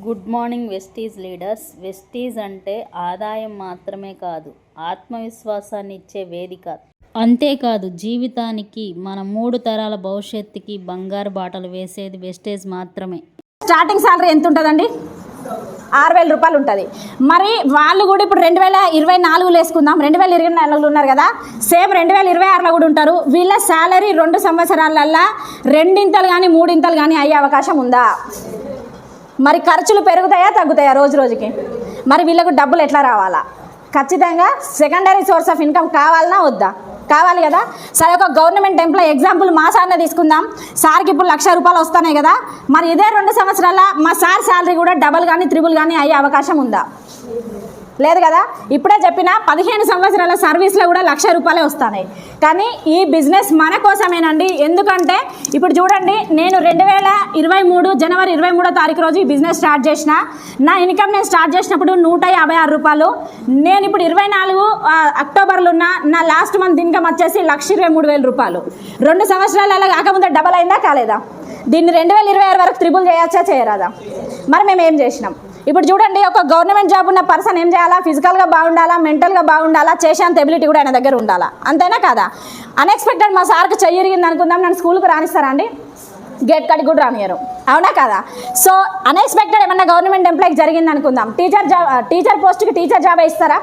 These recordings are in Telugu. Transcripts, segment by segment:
Good morning Vestige leaders. Vestige అంటే ఆదాయం మాత్రమే కాదు ఆత్మవిశ్వాసాన్ని ఇచ్చే వేదిక. అంతేకాదు జీవితానికి మన మూడు తరాల భవిష్యత్తుకి బంగారు బాటలు వేసేది వెస్టేజ్ మాత్రమే. స్టార్టింగ్ సాలరీ ఎంత ఉంటుందండి ఆరు వేల రూపాయలు ఉంటుంది. మరి వాళ్ళు కూడా ఇప్పుడు రెండు వేల ఇరవై నాలుగులో వేసుకుందాం. రెండు వేల ఇరవై నాలుగులో ఉన్నారు కదా సేమ్ రెండు వేల ఇరవై ఆరులో కూడా ఉంటారు. వీళ్ళ శాలరీ రెండు సంవత్సరాలల్లా రెండింతలు కానీ మూడింతలు కానీ అయ్యే అవకాశం ఉందా? మరి ఖర్చులు పెరుగుతాయా తగ్గుతాయా రోజు రోజుకి? మరి వీళ్ళకు డబ్బులు ఎట్లా రావాలా? ఖచ్చితంగా సెకండరీ సోర్స్ ఆఫ్ ఇన్కమ్ కావాలనా వద్దా? కావాలి కదా? సరే ఒక గవర్నమెంట్ ఎంప్లాయ్ ఎగ్జాంపుల్ మా సార్నే తీసుకుందాం. సార్కి ఇప్పుడు లక్ష రూపాయలు వస్తున్నాయి కదా. మరి ఇదే రెండు సంవత్సరాల మా సార్ శాలరీ కూడా డబల్ కానీ త్రిబుల్ కానీ అయ్యే అవకాశం ఉందా? లేదు కదా? ఇప్పుడే చెప్పిన పదిహేను సంవత్సరాల సర్వీస్లో కూడా లక్ష రూపాయలే వస్తున్నాయి కానీ ఈ బిజినెస్ మన కోసమేనండి. ఎందుకంటే ఇప్పుడు చూడండి నేను రెండు వేల ఇరవై మూడు జనవరి ఇరవై మూడో తారీఖు రోజు ఈ బిజినెస్ స్టార్ట్ చేసిన. నా ఇన్కమ్ నేను స్టార్ట్ చేసినప్పుడు నూట యాభై ఆరు రూపాయలు. నేను ఇప్పుడు ఇరవై నాలుగు అక్టోబర్లో ఉన్న నా లాస్ట్ మంత్ ఇన్కమ్ వచ్చేసి లక్ష ఇరవై మూడు వేల రూపాయలు. రెండు సంవత్సరాలు అలా కాకముందే డబల్ అయిందా కాలేదా? దీన్ని రెండు వేల ఇరవై ఆరు వరకు త్రిబుల్ చేయొచ్చా చేయరాదా? మరి మేము ఏం చేసినాం? ఇప్పుడు చూడండి ఒక గవర్నమెంట్ జాబ్ ఉన్న పర్సన్ ఏం చేయాలా? ఫిజికల్గా బాగుండాలా? మెంటల్గా బాగుండాలా? చేసేంత ఎబిలిటీ కూడా ఆయన దగ్గర ఉండాలా? అంతేనా కాదా? అన్ఎక్స్పెక్టెడ్ మా సార్కి చెయ్యిరిగింది అనుకుందాం నన్ను స్కూల్కి రానిస్తారా అండి? గేట్ కాడికి కూడా రానియరు అవునా కదా? సో అన్ఎక్స్పెక్టెడ్ ఏమన్నా గవర్నమెంట్ ఎంప్లాయీకి జరిగింది అనుకుందాం. టీచర్ జాబ్ టీచర్ పోస్ట్కి టీచర్ జాబ్ ఇస్తారా?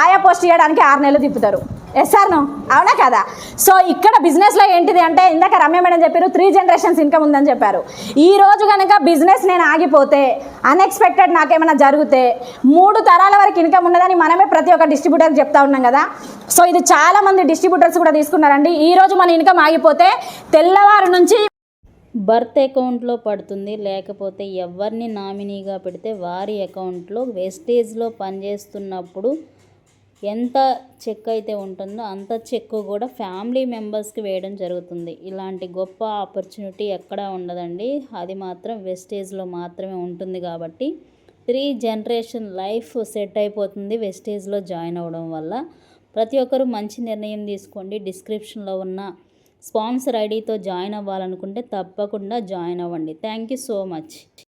ఆయా పోస్ట్ ఇవ్వడానికి ఆరు నెలలు తిప్పుతారు. ఎస్ఆర్ను అవునా కదా? సో ఇక్కడ బిజినెస్లో ఏంటిది అంటే ఇందాక రమ్య మేడం చెప్పారు త్రీ జనరేషన్స్ ఇన్కమ్ ఉందని చెప్పారు. ఈ రోజు కనుక బిజినెస్ నేను ఆగిపోతే అన్ఎక్స్పెక్టెడ్ నాకేమైనా జరిగితే మూడు తరాల వరకు ఇన్కమ్ ఉన్నదని మనమే ప్రతి ఒక్క డిస్ట్రిబ్యూటర్కి చెప్తా ఉన్నాం కదా? సో ఇది చాలామంది డిస్ట్రిబ్యూటర్స్ కూడా తీసుకున్నారండి. ఈ రోజు మన ఇన్కమ్ ఆగిపోతే తెల్లవారు నుంచి బర్త్ అకౌంట్లో పడుతుంది. లేకపోతే ఎవరిని నామినీగా పెడితే వారి అకౌంట్లో వెస్టేజ్లో పనిచేస్తున్నప్పుడు ఎంత చెక్ అయితే ఉంటుందో అంత చెక్ కూడా ఫ్యామిలీ మెంబర్స్కి వేయడం జరుగుతుంది. ఇలాంటి గొప్ప ఆపర్చునిటీ ఎక్కడా ఉండదండి. అది మాత్రం వెస్టేజ్లో మాత్రమే ఉంటుంది కాబట్టి త్రీ జనరేషన్ లైఫ్ సెట్ అయిపోతుంది వెస్టేజ్లో జాయిన్ అవ్వడం వల్ల. ప్రతి ఒక్కరూ మంచి నిర్ణయం తీసుకోండి. డిస్క్రిప్షన్లో ఉన్న స్పాన్సర్ ఐడితో జాయిన్ అవ్వాలనుకుంటే తప్పకుండా జాయిన్ అవ్వండి. Thank you so much.